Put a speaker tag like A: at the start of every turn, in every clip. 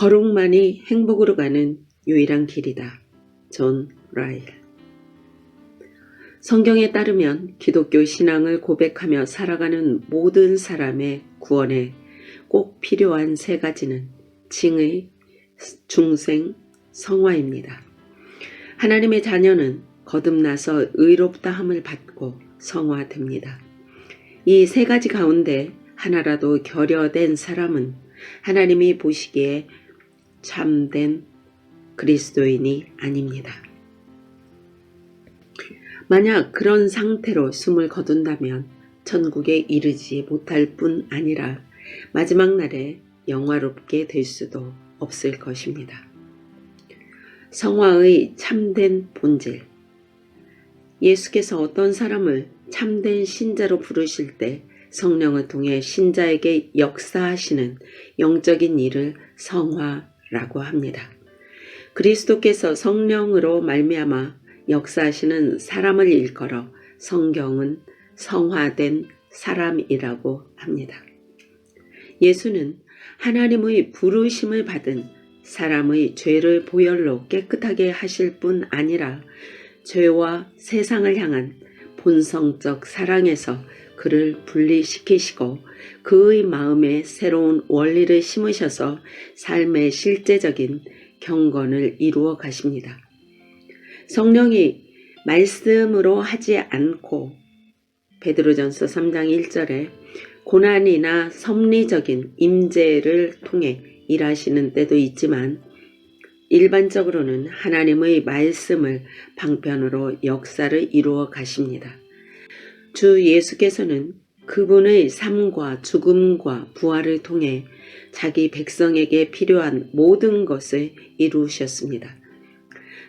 A: 거룩만이 행복으로 가는 유일한 길이다. 존 라일. 성경에 따르면 기독교 신앙을 고백하며 살아가는 모든 사람의 구원에 꼭 필요한 세 가지는 칭의, 중생, 성화입니다. 하나님의 자녀는 거듭나서 의롭다 함을 받고 성화됩니다. 이 세 가지 가운데 하나라도 결여된 사람은 하나님이 보시기에 참된 그리스도인이 아닙니다. 만약 그런 상태로 숨을 거둔다면 천국에 이르지 못할 뿐 아니라 마지막 날에 영화롭게 될 수도 없을 것입니다. 성화의 참된 본질. 예수께서 어떤 사람을 참된 신자로 부르실 때 성령을 통해 신자에게 역사하시는 영적인 일을 성화 라고 합니다. 그리스도께서 성령으로 말미암아 역사하시는 사람을 일컬어 성경은 성화된 사람이라고 합니다. 예수는 하나님의 부르심을 받은 사람의 죄를 보혈로 깨끗하게 하실 뿐 아니라 죄와 세상을 향한 본성적 사랑에서 그를 분리시키시고 그의 마음에 새로운 원리를 심으셔서 삶의 실제적인 경건을 이루어 가십니다. 성령이 말씀으로 하지 않고 베드로전서 3장 1절에 고난이나 섭리적인 임재를 통해 일하시는 때도 있지만 일반적으로는 하나님의 말씀을 방편으로 역사를 이루어 가십니다. 주 예수께서는 그분의 삶과 죽음과 부활을 통해 자기 백성에게 필요한 모든 것을 이루셨습니다.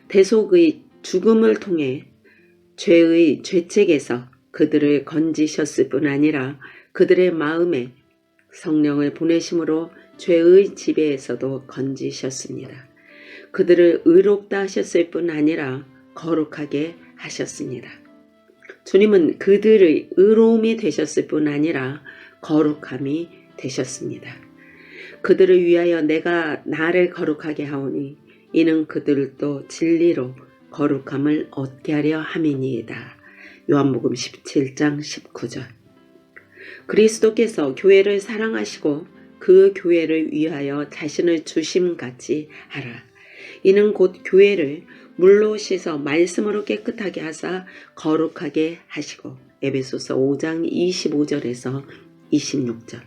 A: 대속의 죽음을 통해 죄의 죄책에서 그들을 건지셨을 뿐 아니라 그들의 마음에 성령을 보내심으로 죄의 지배에서도 건지셨습니다. 그들을 의롭다 하셨을 뿐 아니라 거룩하게 하셨습니다. 주님은 그들의 의로움이 되셨을 뿐 아니라 거룩함이 되셨습니다. 그들을 위하여 내가 나를 거룩하게 하오니 이는 그들도 진리로 거룩함을 얻게 하려 함이니이다. 요한복음 17장 19절 그리스도께서 교회를 사랑하시고 그 교회를 위하여 자신을 주심같이 하라. 이는 곧 교회를 물로 씻어 말씀으로 깨끗하게 하사 거룩하게 하시고 에베소서 5장 25절에서 26절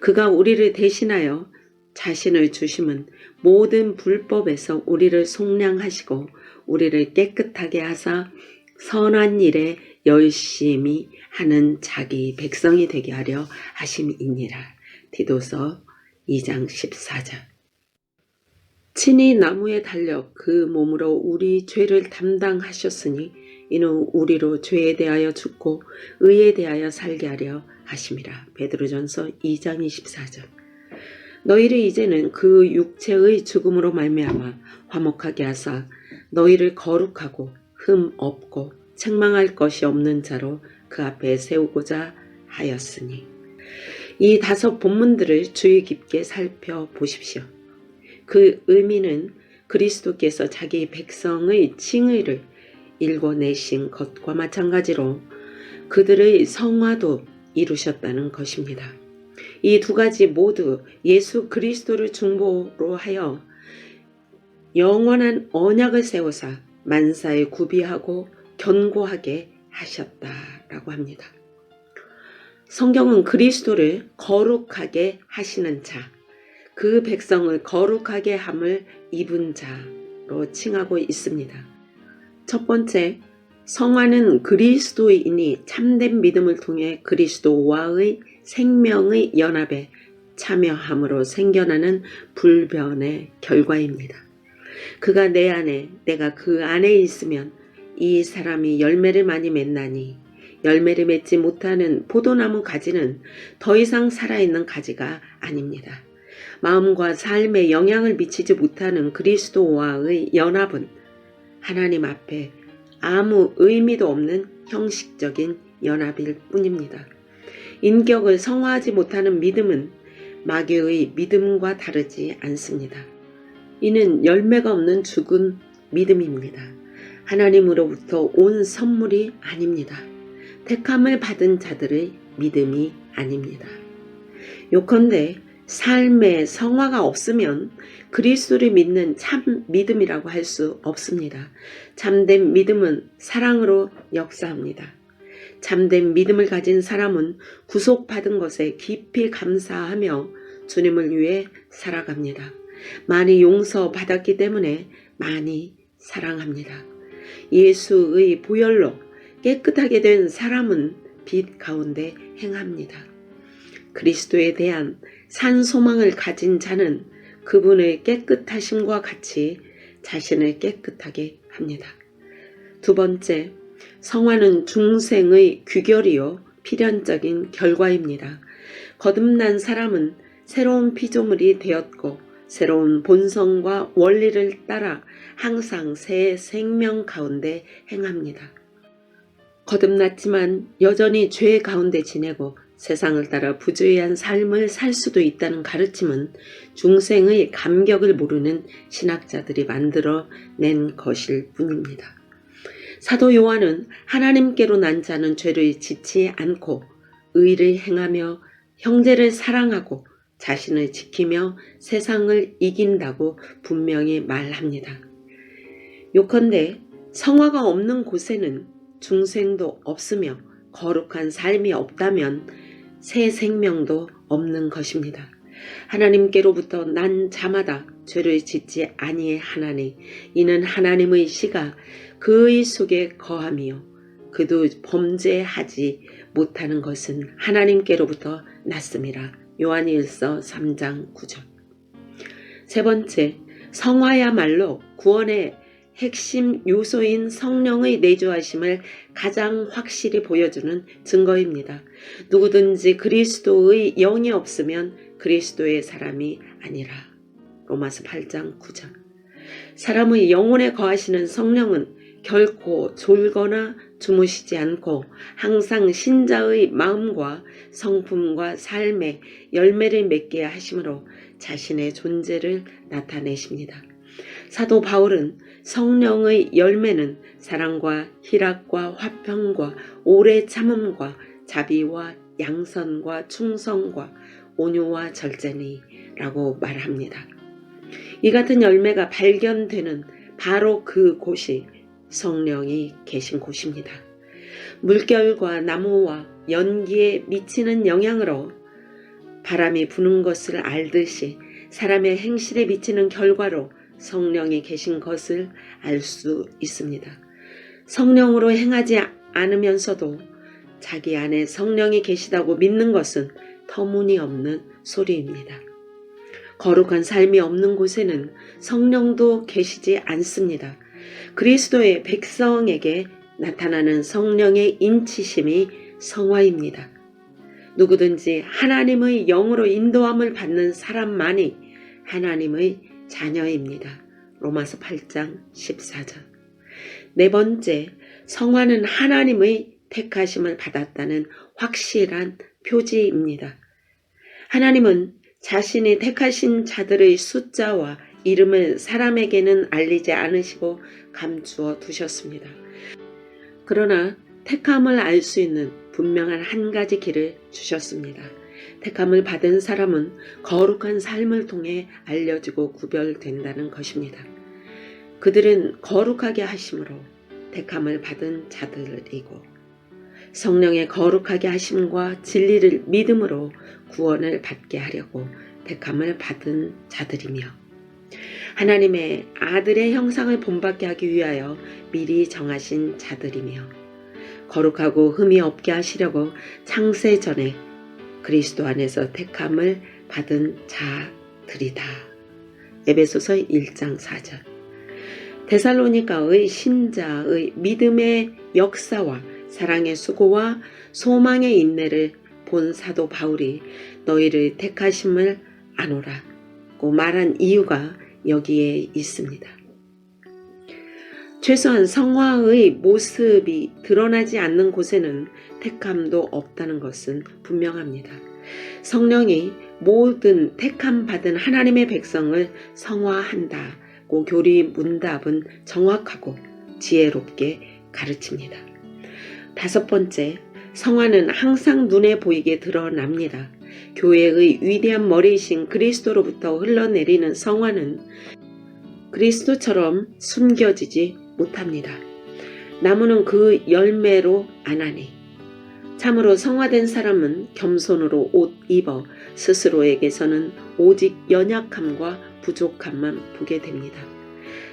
A: 그가 우리를 대신하여 자신을 주심은 모든 불법에서 우리를 속량하시고 우리를 깨끗하게 하사 선한 일에 열심히 하는 자기 백성이 되게 하려 하심이니라. 디도서 2장 14절 친히 나무에 달려 그 몸으로 우리 죄를 담당하셨으니 이는 우리로 죄에 대하여 죽고 의에 대하여 살게 하려 하심이라. 베드로전서 2장 24절 너희를 이제는 그 육체의 죽음으로 말미암아 화목하게 하사 너희를 거룩하고 흠 없고 책망할 것이 없는 자로 그 앞에 세우고자 하였으니 이 다섯 본문들을 주의 깊게 살펴보십시오. 그 의미는 그리스도께서 자기 백성의 칭의를 일궈내신 것과 마찬가지로 그들의 성화도 이루셨다는 것입니다. 이 두 가지 모두 예수 그리스도를 중보로 하여 영원한 언약을 세우사 만사에 구비하고 견고하게 하셨다라고 합니다. 성경은 그리스도를 거룩하게 하시는 자, 그 백성을 거룩하게 함을 입은 자로 칭하고 있습니다. 첫 번째, 성화는 그리스도인이 참된 믿음을 통해 그리스도와의 생명의 연합에 참여함으로 생겨나는 불변의 결과입니다. 그가 내 안에, 내가 그 안에 있으면 이 사람이 열매를 많이 맺나니 열매를 맺지 못하는 포도나무 가지는 더 이상 살아있는 가지가 아닙니다. 마음과 삶에 영향을 미치지 못하는 그리스도와의 연합은 하나님 앞에 아무 의미도 없는 형식적인 연합일 뿐입니다. 인격을 성화하지 못하는 믿음은 마귀의 믿음과 다르지 않습니다. 이는 열매가 없는 죽은 믿음입니다. 하나님으로부터 온 선물이 아닙니다. 택함을 받은 자들의 믿음이 아닙니다. 요컨대 삶에 성화가 없으면 그리스도를 믿는 참 믿음이라고 할 수 없습니다. 참된 믿음은 사랑으로 역사합니다. 참된 믿음을 가진 사람은 구속받은 것에 깊이 감사하며 주님을 위해 살아갑니다. 많이 용서받았기 때문에 많이 사랑합니다. 예수의 보혈로 깨끗하게 된 사람은 빛 가운데 행합니다. 그리스도에 대한 산 소망을 가진 자는 그분의 깨끗하심과 같이 자신을 깨끗하게 합니다. 두 번째, 성화는 중생의 규결이요 필연적인 결과입니다. 거듭난 사람은 새로운 피조물이 되었고 새로운 본성과 원리를 따라 항상 새 생명 가운데 행합니다. 거듭났지만 여전히 죄 가운데 지내고 세상을 따라 부주의한 삶을 살 수도 있다는 가르침은 중생의 감격을 모르는 신학자들이 만들어 낸 것일 뿐입니다. 사도 요한은 하나님께로 난 자는 죄를 짓지 않고 의를 행하며 형제를 사랑하고 자신을 지키며 세상을 이긴다고 분명히 말합니다. 요컨대 성화가 없는 곳에는 중생도 없으며 거룩한 삶이 없다면 새 생명도 없는 것입니다. 하나님께로부터 난 자마다 죄를 짓지 아니하나니 이는 하나님의 씨가 그의 속에 거함이요 그도 범죄하지 못하는 것은 하나님께로부터 났습니다. 요한일서 3장 9절. 세 번째, 성화야말로 구원의 핵심 요소인 성령의 내주하심을 가장 확실히 보여주는 증거입니다. 누구든지 그리스도의 영이 없으면 그리스도의 사람이 아니라. 로마서 8장 9절. 사람의 영혼에 거하시는 성령은 결코 졸거나 주무시지 않고 항상 신자의 마음과 성품과 삶에 열매를 맺게 하심으로 자신의 존재를 나타내십니다. 사도 바울은 성령의 열매는 사랑과 희락과 화평과 오래 참음과 자비와 양선과 충성과 온유와 절제니라고 말합니다. 이 같은 열매가 발견되는 바로 그 곳이 성령이 계신 곳입니다. 물결과 나무와 연기에 미치는 영향으로 바람이 부는 것을 알듯이 사람의 행실에 미치는 결과로 성령이 계신 것을 알 수 있습니다. 성령으로 행하지 않으면서도 자기 안에 성령이 계시다고 믿는 것은 터무니없는 소리입니다. 거룩한 삶이 없는 곳에는 성령도 계시지 않습니다. 그리스도의 백성에게 나타나는 성령의 인치심이 성화입니다. 누구든지 하나님의 영으로 인도함을 받는 사람만이 하나님의 자녀입니다. 로마서 8장 14절. 네 번째, 성화는 하나님의 택하심을 받았다는 확실한 표지입니다. 하나님은 자신이 택하신 자들의 숫자와 이름을 사람에게는 알리지 않으시고 감추어 두셨습니다. 그러나 택함을 알 수 있는 분명한 한 가지 길을 주셨습니다. 택함을 받은 사람은 거룩한 삶을 통해 알려지고 구별된다는 것입니다. 그들은 거룩하게 하심으로 택함을 받은 자들이고 성령의 거룩하게 하심과 진리를 믿음으로 구원을 받게 하려고 택함을 받은 자들이며 하나님의 아들의 형상을 본받게 하기 위하여 미리 정하신 자들이며 거룩하고 흠이 없게 하시려고 창세 전에 그리스도 안에서 택함을 받은 자들이다. 에베소서 1장 4절. 데살로니가의 신자의 믿음의 역사와 사랑의 수고와 소망의 인내를 본 사도 바울이 너희를 택하심을 아노라고 말한 이유가 여기에 있습니다. 최소한 성화의 모습이 드러나지 않는 곳에는 택함도 없다는 것은 분명합니다. 성령이 모든 택함 받은 하나님의 백성을 성화한다고 교리 문답은 정확하고 지혜롭게 가르칩니다. 다섯 번째, 성화는 항상 눈에 보이게 드러납니다. 교회의 위대한 머리이신 그리스도로부터 흘러내리는 성화는 그리스도처럼 숨겨지지 못합니다. 나무는 그 열매로 안하니 참으로 성화된 사람은 겸손으로 옷 입어 스스로에게서는 오직 연약함과 부족함만 보게 됩니다.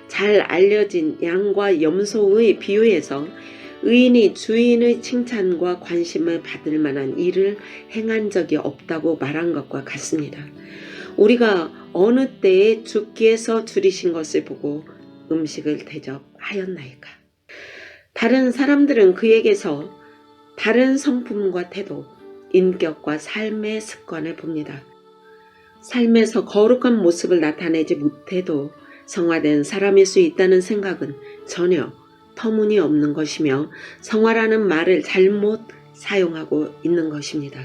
A: 잘 알려진 양과 염소의 비유에서 의인이 주인의 칭찬과 관심을 받을 만한 일을 행한 적이 없다고 말한 것과 같습니다. 우리가 어느 때에 주께서 줄이신 것을 보고 음식을 대접 하였나이까. 다른 사람들은 그에게서 다른 성품과 태도, 인격과 삶의 습관을 봅니다. 삶에서 거룩한 모습을 나타내지 못해도 성화된 사람일 수 있다는 생각은 전혀 터무니없는 것이며 성화라는 말을 잘못 사용하고 있는 것입니다.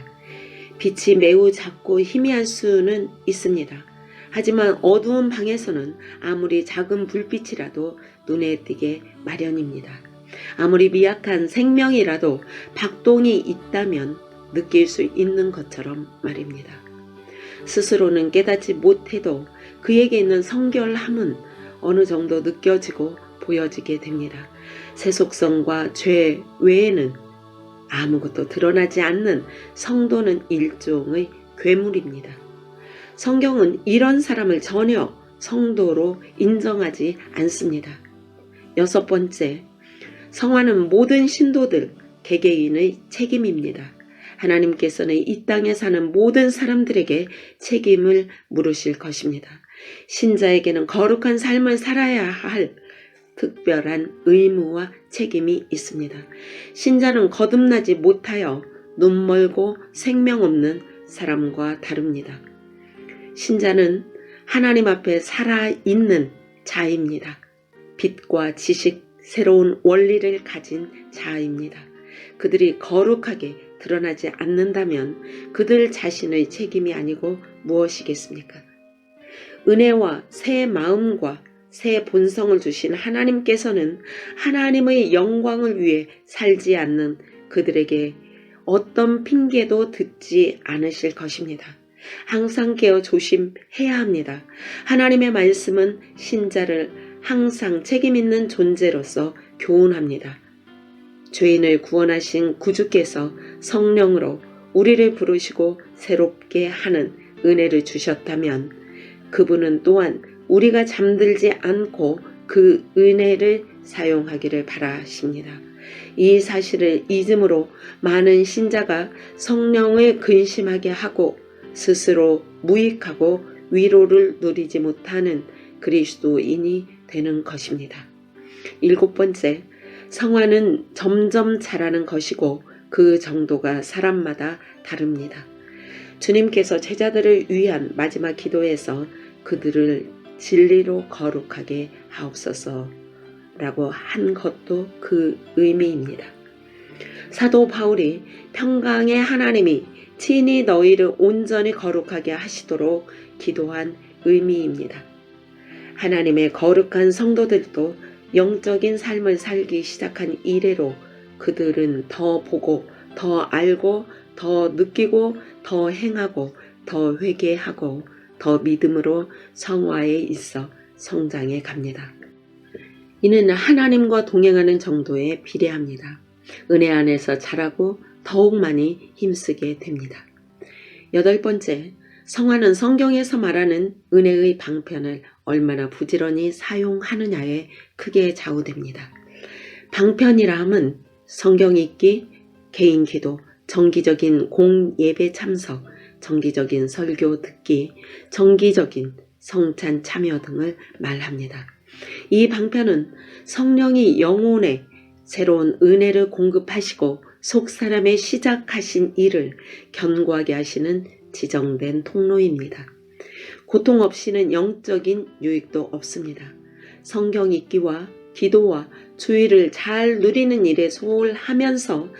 A: 빛이 매우 작고 희미한 수는 있습니다. 하지만 어두운 방에서는 아무리 작은 불빛이라도 눈에 띄게 마련입니다. 아무리 미약한 생명이라도 박동이 있다면 느낄 수 있는 것처럼 말입니다. 스스로는 깨닫지 못해도 그에게 있는 성결함은 어느 정도 느껴지고 보여지게 됩니다. 세속성과 죄 외에는 아무것도 드러나지 않는 성도는 일종의 괴물입니다. 성경은 이런 사람을 전혀 성도로 인정하지 않습니다. 여섯 번째, 성화는 모든 신도들, 개개인의 책임입니다. 하나님께서는 이 땅에 사는 모든 사람들에게 책임을 물으실 것입니다. 신자에게는 거룩한 삶을 살아야 할 특별한 의무와 책임이 있습니다. 신자는 거듭나지 못하여 눈멀고 생명 없는 사람과 다릅니다. 신자는 하나님 앞에 살아있는 자입니다. 빛과 지식, 새로운 원리를 가진 자입니다. 그들이 거룩하게 드러나지 않는다면 그들 자신의 책임이 아니고 무엇이겠습니까? 은혜와 새 마음과 새 본성을 주신 하나님께서는 하나님의 영광을 위해 살지 않는 그들에게 어떤 핑계도 듣지 않으실 것입니다. 항상 깨어 조심해야 합니다. 하나님의 말씀은 신자를 항상 책임있는 존재로서 교훈합니다. 죄인을 구원하신 구주께서 성령으로 우리를 부르시고 새롭게 하는 은혜를 주셨다면 그분은 또한 우리가 잠들지 않고 그 은혜를 사용하기를 바라십니다. 이 사실을 잊음으로 많은 신자가 성령을 근심하게 하고 스스로 무익하고 위로를 누리지 못하는 그리스도인이 되는 것입니다. 일곱 번째, 성화는 점점 자라는 것이고 그 정도가 사람마다 다릅니다. 주님께서 제자들을 위한 마지막 기도에서 그들을 진리로 거룩하게 하옵소서 라고 한 것도 그 의미입니다. 사도 바울이 평강의 하나님이 친히 너희를 온전히 거룩하게 하시도록 기도한 의미입니다. 하나님의 거룩한 성도들도 영적인 삶을 살기 시작한 이래로 그들은 더 보고 더 알고 더 느끼고 더 행하고 더 회개하고 더 믿음으로 성화에 있어 성장해 갑니다. 이는 하나님과 동행하는 정도에 비례합니다. 은혜 안에서 자라고 더욱 많이 힘쓰게 됩니다. 여덟 번째, 성화는 성경에서 말하는 은혜의 방편을 얼마나 부지런히 사용하느냐에 크게 좌우됩니다. 방편이라 함은 성경 읽기, 개인 기도, 정기적인 공예배 참석, 정기적인 설교 듣기, 정기적인 성찬 참여 등을 말합니다. 이 방편은 성령이 영혼에 새로운 은혜를 공급하시고 속 사람의 시작하신 일을 견고하게 하시는 지정된 통로입니다. 고통 없이는 영적인 유익도 없습니다. 성경 읽기와 기도와 주의를 잘 누리는 일에 소홀하면서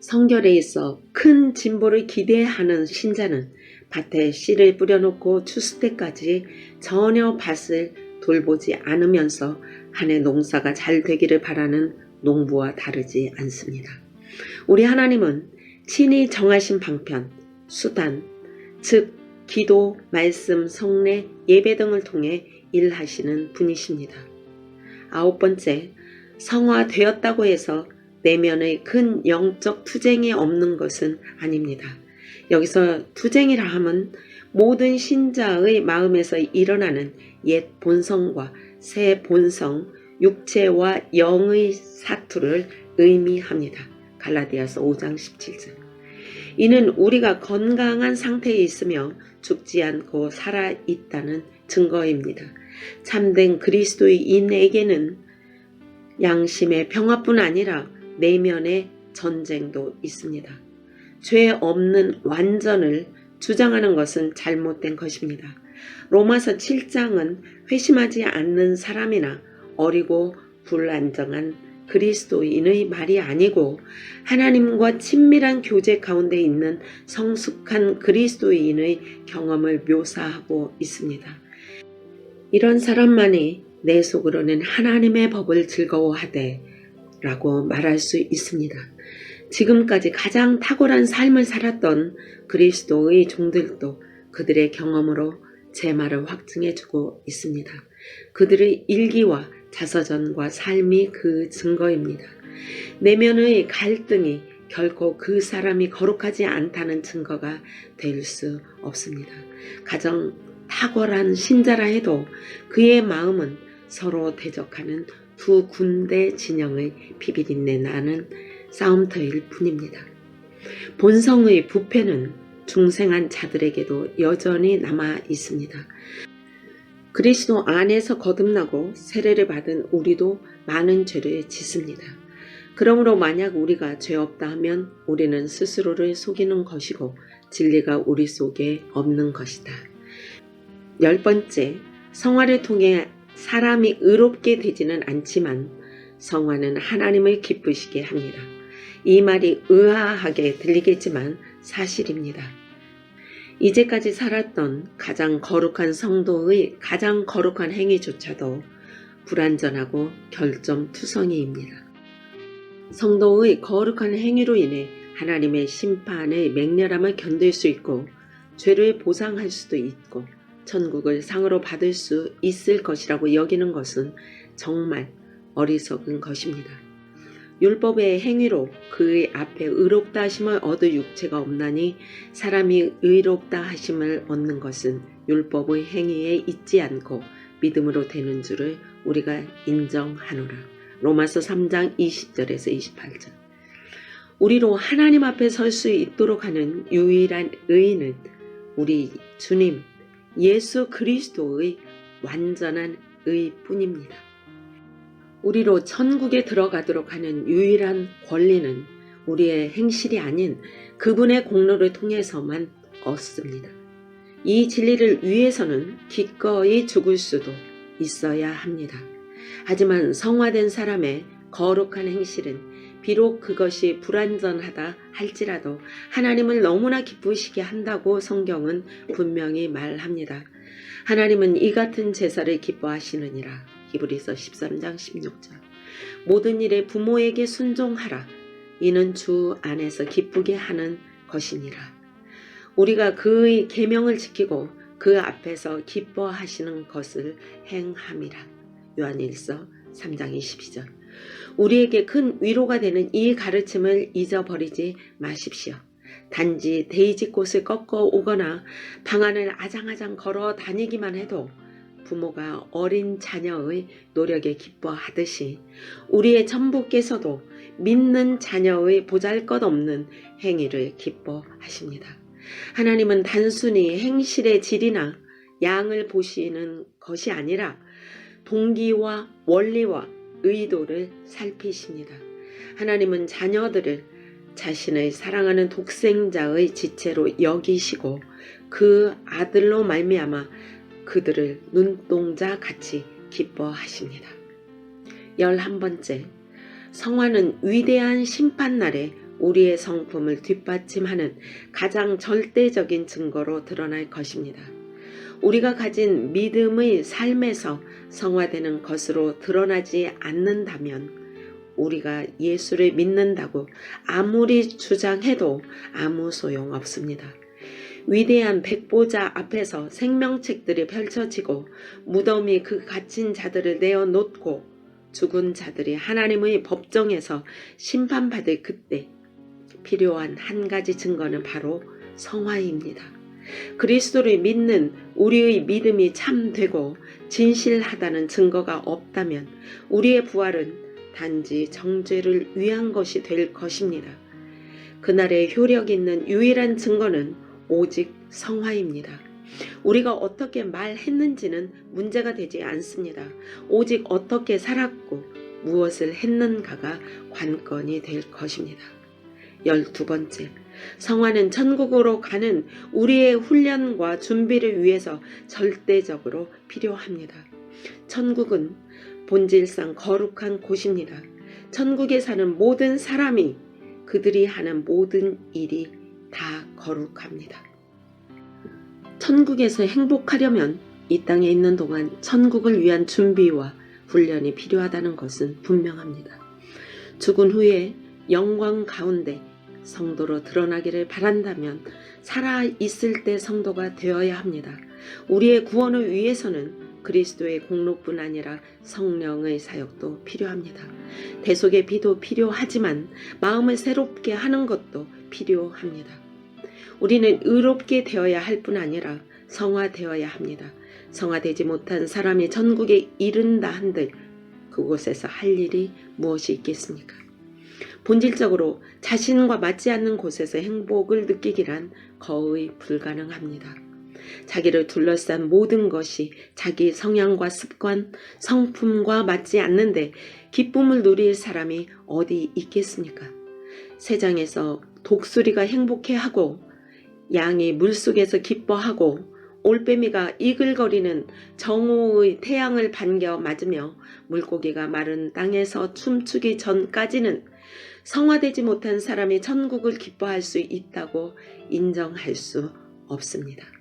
A: 성결에 있어 큰 진보를 기대하는 신자는 밭에 씨를 뿌려놓고 추수 때까지 전혀 밭을 돌보지 않으면서 한해 농사가 잘 되기를 바라는 농부와 다르지 않습니다. 우리 하나님은 친히 정하신 방편, 수단, 즉 기도, 말씀, 성례, 예배 등을 통해 일하시는 분이십니다. 아홉 번째, 성화되었다고 해서 내면의 큰 영적 투쟁이 없는 것은 아닙니다. 여기서 투쟁이라 함은 모든 신자의 마음에서 일어나는 옛 본성과 새 본성, 육체와 영의 사투를 의미합니다. 갈라디아서 5장 17절. 이는 우리가 건강한 상태에 있으며 죽지 않고 살아 있다는 증거입니다. 참된 그리스도인에게는 양심의 평화뿐 아니라 내면의 전쟁도 있습니다. 죄 없는 완전을 주장하는 것은 잘못된 것입니다. 로마서 7장은 회심하지 않는 사람이나 어리고 불안정한 그리스도인의 말이 아니고 하나님과 친밀한 교제 가운데 있는 성숙한 그리스도인의 경험을 묘사하고 있습니다. 이런 사람만이 내 속으로는 하나님의 법을 즐거워하되 라고 말할 수 있습니다. 지금까지 가장 탁월한 삶을 살았던 그리스도의 종들도 그들의 경험으로 제 말을 확증해주고 있습니다. 그들의 일기와 자서전과 삶이 그 증거입니다. 내면의 갈등이 결코 그 사람이 거룩하지 않다는 증거가 될 수 없습니다. 가정 탁월한 신자라 해도 그의 마음은 서로 대적하는 두 군대 진영의 피비린내 나는 싸움터일 뿐입니다. 본성의 부패는 중생한 자들에게도 여전히 남아 있습니다. 그리스도 안에서 거듭나고 세례를 받은 우리도 많은 죄를 짓습니다. 그러므로 만약 우리가 죄 없다 하면 우리는 스스로를 속이는 것이고 진리가 우리 속에 없는 것이다. 열 번째, 성화를 통해 사람이 의롭게 되지는 않지만 성화는 하나님을 기쁘시게 합니다. 이 말이 의아하게 들리겠지만 사실입니다. 이제까지 살았던 가장 거룩한 성도의 가장 거룩한 행위조차도 불완전하고 결점투성이입니다. 성도의 거룩한 행위로 인해 하나님의 심판의 맹렬함을 견딜 수 있고 죄를 보상할 수도 있고 천국을 상으로 받을 수 있을 것이라고 여기는 것은 정말 어리석은 것입니다. 율법의 행위로 그의 앞에 의롭다 하심을 얻을 육체가 없나니 사람이 의롭다 하심을 얻는 것은 율법의 행위에 있지 않고 믿음으로 되는 줄을 우리가 인정하노라. 로마서 3장 20절에서 28절. 우리로 하나님 앞에 설 수 있도록 하는 유일한 의인은 우리 주님 예수 그리스도의 완전한 의뿐입니다. 우리로 천국에 들어가도록 하는 유일한 권리는 우리의 행실이 아닌 그분의 공로를 통해서만 얻습니다. 이 진리를 위해서는 기꺼이 죽을 수도 있어야 합니다. 하지만 성화된 사람의 거룩한 행실은 비록 그것이 불완전하다 할지라도 하나님을 너무나 기쁘시게 한다고 성경은 분명히 말합니다. 하나님은 이 같은 제사를 기뻐하시느니라. 히브리서 13장 16절. 모든 일에 부모에게 순종하라. 이는 주 안에서 기쁘게 하는 것이니라. 우리가 그의 계명을 지키고 그 앞에서 기뻐하시는 것을 행함이라. 요한일서 3장 22절. 우리에게 큰 위로가 되는 이 가르침을 잊어버리지 마십시오. 단지 데이지 꽃을 꺾어 오거나 방 안을 아장아장 걸어 다니기만 해도 부모가 어린 자녀의 노력에 기뻐하듯이 우리의 전부께서도 믿는 자녀의 보잘것없는 행위를 기뻐하십니다. 하나님은 단순히 행실의 질이나 양을 보시는 것이 아니라 동기와 원리와 의도를 살피십니다. 하나님은 자녀들을 자신의 사랑하는 독생자의 지체로 여기시고 그 아들로 말미암아 그들을 눈동자 같이 기뻐하십니다. 열한 번째, 성화는 위대한 심판날에 우리의 성품을 뒷받침하는 가장 절대적인 증거로 드러날 것입니다. 우리가 가진 믿음의 삶에서 성화되는 것으로 드러나지 않는다면 우리가 예수를 믿는다고 아무리 주장해도 아무 소용 없습니다. 위대한 백보자 앞에서 생명책들이 펼쳐지고 무덤이 그 갇힌 자들을 내어놓고 죽은 자들이 하나님의 법정에서 심판받을 그때 필요한 한 가지 증거는 바로 성화입니다. 그리스도를 믿는 우리의 믿음이 참되고 진실하다는 증거가 없다면 우리의 부활은 단지 정죄를 위한 것이 될 것입니다. 그날의 효력 있는 유일한 증거는 오직 성화입니다. 우리가 어떻게 말했는지는 문제가 되지 않습니다. 오직 어떻게 살았고 무엇을 했는가가 관건이 될 것입니다. 열두 번째, 성화는 천국으로 가는 우리의 훈련과 준비를 위해서 절대적으로 필요합니다. 천국은 본질상 거룩한 곳입니다. 천국에 사는 모든 사람이 그들이 하는 모든 일이 다 거룩합니다. 천국에서 행복하려면 이 땅에 있는 동안 천국을 위한 준비와 훈련이 필요하다는 것은 분명합니다. 죽은 후에 영광 가운데 성도로 드러나기를 바란다면 살아 있을 때 성도가 되어야 합니다. 우리의 구원을 위해서는 그리스도의 공로뿐 아니라 성령의 사역도 필요합니다. 대속의 비도 필요하지만 마음을 새롭게 하는 것도 필요합니다. 우리는 의롭게 되어야 할 뿐 아니라 성화되어야 합니다. 성화되지 못한 사람이 천국에 이른다 한들 그곳에서 할 일이 무엇이 있겠습니까? 본질적으로 자신과 맞지 않는 곳에서 행복을 느끼기란 거의 불가능합니다. 자기를 둘러싼 모든 것이 자기 성향과 습관, 성품과 맞지 않는데 기쁨을 누릴 사람이 어디 있겠습니까? 세상에서 독수리가 행복해하고 양이 물속에서 기뻐하고 올빼미가 이글거리는 정오의 태양을 반겨 맞으며 물고기가 마른 땅에서 춤추기 전까지는 성화되지 못한 사람이 천국을 기뻐할 수 있다고 인정할 수 없습니다.